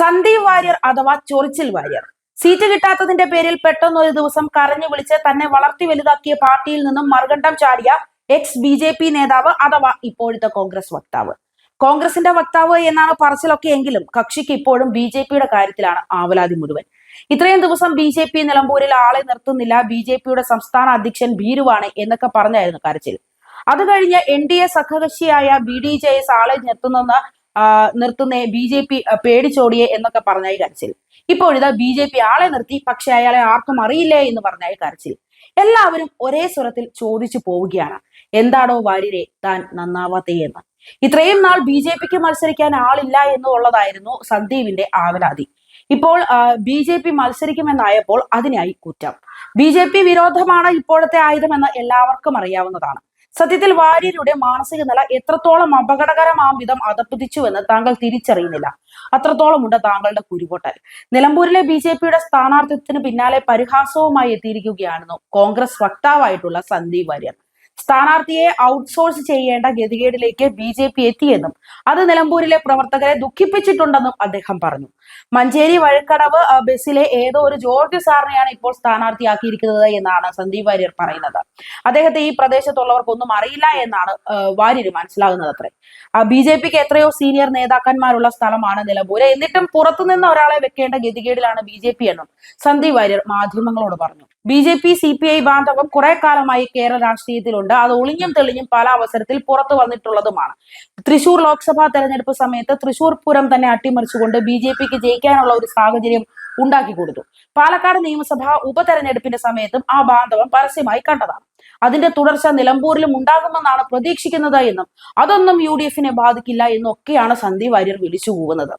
സന്ദീപ് വാര്യർ അഥവാ ചൊറിച്ചിൽ വാര്യർ. സീറ്റ് കിട്ടാത്തതിന്റെ പേരിൽ പെട്ടെന്ന് ഒരു ദിവസം കരഞ്ഞു വിളിച്ച് തന്നെ വളർത്തി വലുതാക്കിയ പാർട്ടിയിൽ നിന്നും മറുകണ്ഠം ചാടിയ എക്സ് ബി ജെ പി നേതാവ് അഥവാ ഇപ്പോഴത്തെ കോൺഗ്രസ് വക്താവ്. കോൺഗ്രസിന്റെ വക്താവ് എന്നാണ് പറച്ചിലൊക്കെ എങ്കിലും കക്ഷിക്ക് ഇപ്പോഴും ബി ജെ പിയുടെ കാര്യത്തിലാണ് ആവലാതി മുഴുവൻ. ഇത്രയും ദിവസം ബി ജെ പി നിലമ്പൂരിൽ ആളെ നിർത്തുന്നില്ല ബി ജെ പിയുടെ സംസ്ഥാന അധ്യക്ഷൻ ഭീരുവാണ് എന്നൊക്കെ പറഞ്ഞായിരുന്നു കരച്ചിൽ. അത് കഴിഞ്ഞ് എൻ ഡി എ സഖകക്ഷിയായ ബി ഡി ജെ എസ് ആളെ നിർത്തുന്നെന്ന് നിർത്തുന്ന ബി ജെ പി പേടിച്ചോടിയെ എന്നൊക്കെ പറഞ്ഞായി കരച്ചിൽ. ഇപ്പോഴിതാ ബി ജെ പി ആളെ നിർത്തി പക്ഷെ അയാളെ ആർക്കും അറിയില്ലേ എന്ന് പറഞ്ഞായി കരച്ചിൽ. എല്ലാവരും ഒരേ സ്വരത്തിൽ ചോദിച്ചു പോവുകയാണ്. എന്താണോ വാര്യരെ താൻ നന്നാവാത്തേ എന്ന്. ഇത്രയും നാൾ ബി ജെ പിക്ക് മത്സരിക്കാൻ ആളില്ല എന്നുള്ളതായിരുന്നു സന്ദീപിന്റെ ആവലാതി. ഇപ്പോൾ ബി ജെ പി മത്സരിക്കുമെന്നായപ്പോൾ അതിനായി കുറ്റം. ബി ജെ പി വിരോധമാണ് ഇപ്പോഴത്തെ ആയുധമെന്ന് എല്ലാവർക്കും അറിയാവുന്നതാണ്. സത്യത്തിൽ വാര്യരുടെ മാനസിക നില എത്രത്തോളം അപകടകരമാം വിധം അതപ്പതിച്ചുവെന്ന് താങ്കൾ തിരിച്ചറിയുന്നില്ല. അത്രത്തോളം ഉണ്ട് താങ്കളുടെ കുരുപൊട്ടൽ. നിലമ്പൂരിലെ ബി ജെ പിയുടെ സ്ഥാനാർത്ഥിത്വത്തിന് പിന്നാലെ പരിഹാസവുമായി എത്തിയിരിക്കുകയായിരുന്നു കോൺഗ്രസ് വക്താവായിട്ടുള്ള സന്ദീപ് വാര്യർ. സ്ഥാനാർത്ഥിയെ ഔട്ട്സോഴ്സ് ചെയ്യേണ്ട ഗതികേടിലേക്ക് ബി ജെ പി എത്തിയെന്നും അത് നിലമ്പൂരിലെ പ്രവർത്തകരെ ദുഃഖിപ്പിച്ചിട്ടുണ്ടെന്നും അദ്ദേഹം പറഞ്ഞു. മഞ്ചേരി വഴിക്കടവ് ബസ്സിലെ ഏതോ ഒരു ജോർജ് സാറിനെയാണ് ഇപ്പോൾ സ്ഥാനാർത്ഥിയാക്കിയിരിക്കുന്നത് എന്നാണ് സന്ദീപ് വാര്യർ പറയുന്നത്. അദ്ദേഹത്തെ ഈ പ്രദേശത്തുള്ളവർക്കൊന്നും അറിയില്ല എന്നാണ് വാര്യർ മനസ്സിലാകുന്നത് അത്രേ. ബി ജെ പിക്ക് എത്രയോ സീനിയർ നേതാക്കന്മാരുള്ള സ്ഥലമാണ് നിലമ്പൂര്. എന്നിട്ടും പുറത്തുനിന്ന് ഒരാളെ വെക്കേണ്ട ഗതികേടിലാണ് ബി ജെ പി എന്നും സന്ദീപ് വാര്യർ മാധ്യമങ്ങളോട് പറഞ്ഞു. B J P C P I ബാന്ധവം കുറെ കാലമായി കേരള രാഷ്ട്രീയത്തിലുണ്ട്. അത് ഒളിഞ്ഞും തെളിഞ്ഞും പല അവസരത്തിൽ പുറത്തു വന്നിട്ടുള്ളതുമാണ്. തൃശൂർ ലോക്സഭാ തെരഞ്ഞെടുപ്പ് സമയത്ത് തൃശൂർ പൂരം തന്നെ അട്ടിമറിച്ചുകൊണ്ട് ബി ജെ പിക്ക് ജയിക്കാനുള്ള ഒരു സാഹചര്യം ഉണ്ടാക്കി കൊടുത്തു. പാലക്കാട് നിയമസഭാ ഉപതെരഞ്ഞെടുപ്പിന്റെ സമയത്തും ആ ബാന്ധവം പരസ്യമായി കണ്ടതാണ്. അതിന്റെ തുടർച്ച നിലമ്പൂരിലും ഉണ്ടാകുമെന്നാണ് പ്രതീക്ഷിക്കുന്നത് എന്നും അതൊന്നും യു ഡി എഫിനെ ബാധിക്കില്ല എന്നൊക്കെയാണ് സന്ദീപ് വാര്യർ വിളിച്ചു കൂവുന്നത്.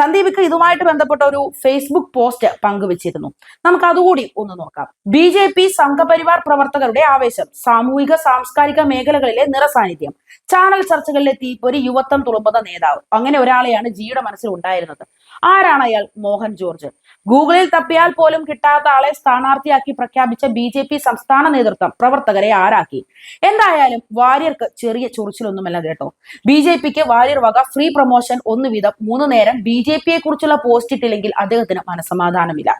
സന്ദീപിക്ക് ഇതുമായിട്ട് ബന്ധപ്പെട്ട ഒരു ഫേസ്ബുക്ക് പോസ്റ്റ് പങ്കുവച്ചിരുന്നു. നമുക്ക് അതുകൂടി ഒന്ന് നോക്കാം. ബി ജെ പി സംഘപരിവാർ പ്രവർത്തകരുടെ ആവേശം സാമൂഹിക സാംസ്കാരിക മേഖലകളിലെ നിറസാന്നിധ്യം ചാനൽ ചർച്ചകളിലെ തീപ്പൊരി യുവത്വം തുളുമ്പുന്ന നേതാവ് അങ്ങനെ ഒരാളെയാണ് ജിയുടെ മനസ്സിൽ ഉണ്ടായിരുന്നത്. ആരാണ് അയാൾ? മോഹൻ ജോർജ്. ഗൂഗിളിൽ തപ്പിയാൽ പോലും കിട്ടാത്ത ആളെ സ്ഥാനാർത്ഥിയാക്കി പ്രഖ്യാപിച്ച ബി സംസ്ഥാന നേതൃത്വം പ്രവർത്തകരെ ആരാക്കി? എന്തായാലും വാര്യർക്ക് ചെറിയ ചൊറിച്ചിലൊന്നുമല്ല കേട്ടോ. ബി ജെ പിക്ക് വാര്യർ വക ഫ്രീ പ്രൊമോഷൻ ഒന്ന് വീതം മൂന്ന് നേരം ബി ജെ പിയെ കുറിച്ചുള്ള പോസ്റ്റ് ഇട്ടില്ലെങ്കിൽ അദ്ദേഹത്തിന് മനസമാധാനമില്ല.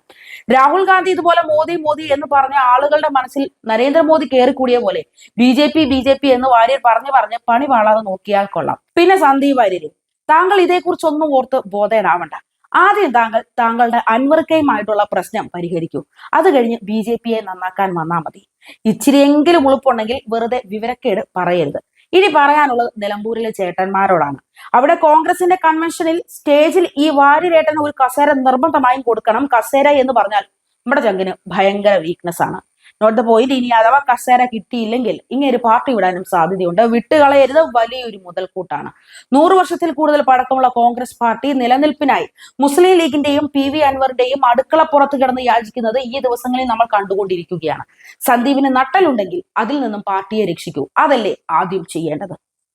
രാഹുൽ ഗാന്ധി ഇതുപോലെ മോദി മോദി എന്ന് പറഞ്ഞ ആളുകളുടെ മനസ്സിൽ നരേന്ദ്രമോദി കയറിക്കൂടിയ പോലെ B J P B J P എന്ന് വാര്യർ പറഞ്ഞു പറഞ്ഞ് പണി വാളാതെ നോക്കിയാൽ കൊള്ളാം. പിന്നെ സന്ദീപ് വാര്യര് താങ്കൾ ഇതേക്കുറിച്ചൊന്നും ഓർത്ത് ബോധേനാവണ്ട. ആദ്യം താങ്കൾ താങ്കളുടെ അൻവർക്കയുമായിട്ടുള്ള പ്രശ്നം പരിഹരിക്കൂ. അത് കഴിഞ്ഞ് ബി ജെ പിയെ നന്നാക്കാൻ വന്നാൽ മതി. ഇച്ചിരിയെങ്കിലും ഉളുപ്പുണ്ടെങ്കിൽ വെറുതെ വിവരക്കേട് പറയരുത്. ഇനി പറയാനുള്ളത് നിലമ്പൂരിലെ ചേട്ടന്മാരോടാണ്. അവിടെ കോൺഗ്രസിന്റെ കൺവെൻഷനിൽ സ്റ്റേജിൽ ഈ വാര്യരേട്ടന് ഒരു കസേര നിർബന്ധമായും കൊടുക്കണം. കസേര എന്ന് പറഞ്ഞാൽ നമ്മുടെ ചങ്കിന് ഭയങ്കര വീക്ക്നെസ് ആണ്. Not the point. ഇനി അഥവാ കസേര കിട്ടിയില്ലെങ്കിൽ ഇങ്ങനെ ഒരു പാർട്ടി വിടാനും സാധ്യതയുണ്ട്. വിട്ടുകളയരുത് വലിയൊരു മുതൽക്കൂട്ടാണ്. നൂറു വർഷത്തിൽ കൂടുതൽ പഴക്കമുള്ള കോൺഗ്രസ് പാർട്ടി നിലനിൽപ്പിനായി മുസ്ലിം ലീഗിന്റെയും പി വി അൻവറിന്റെയും അടുക്കളപ്പുറത്ത് കിടന്ന് യാചിക്കുന്നത് ഈ ദിവസങ്ങളിൽ നമ്മൾ കണ്ടുകൊണ്ടിരിക്കുകയാണ്. സന്ദീപിന് നട്ടലുണ്ടെങ്കിൽ അതിൽ നിന്നും പാർട്ടിയെ രക്ഷിക്കൂ. അതല്ലേ ആദ്യം ചെയ്യേണ്ടത്?